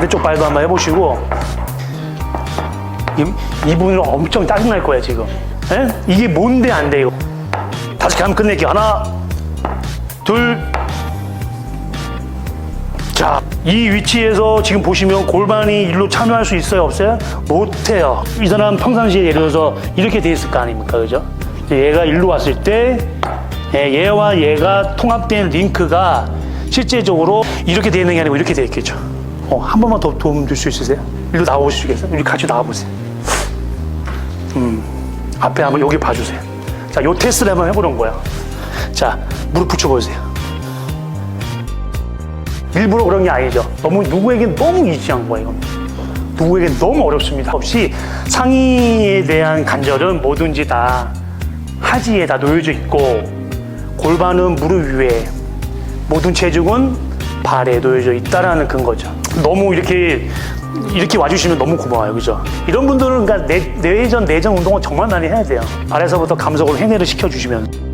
반대쪽 발도 한번 해보시고. 이, 이분은 엄청 짜증날 거야 지금. 에? 이게 뭔데 안돼 이거? 다시 가면 끝낼게요. 하나 둘자 이 위치에서 지금 보시면 골반이 일로 참여할 수 있어요 없어요? 못해요. 이 사람 평상시에 예를 들어서 이렇게 돼 있을 거 아닙니까 그죠? 얘가 일로 왔을 때 예, 얘와 얘가 통합된 링크가 실제적으로 이렇게 돼 있는 게 아니고 이렇게 돼 있겠죠 어, 한 번만 더 도움 줄 수 있으세요? 일로 나오시겠어요? 우리 같이 나와보세요 앞에 한번 여기 봐주세요. 자, 요 테스트를 한번 해보는 거야. 자, 무릎 붙여보세요. 일부러 그런 게 아니죠. 너무 누구에겐 너무 이지한 거예요. 이건. 누구에겐 너무 어렵습니다. 없이 상의에 대한 관절은 뭐든지 다 하지에 다 놓여져 있고 골반은 무릎 위에 모든 체중은 발에 놓여져 있다라는 근거죠. 너무 이렇게 이렇게 와주시면 너무 고마워요, 그죠? 이런 분들은 그러니까 내, 내전 내전 운동을 정말 많이 해야 돼요. 아래서부터 감속을 해내를 시켜주시면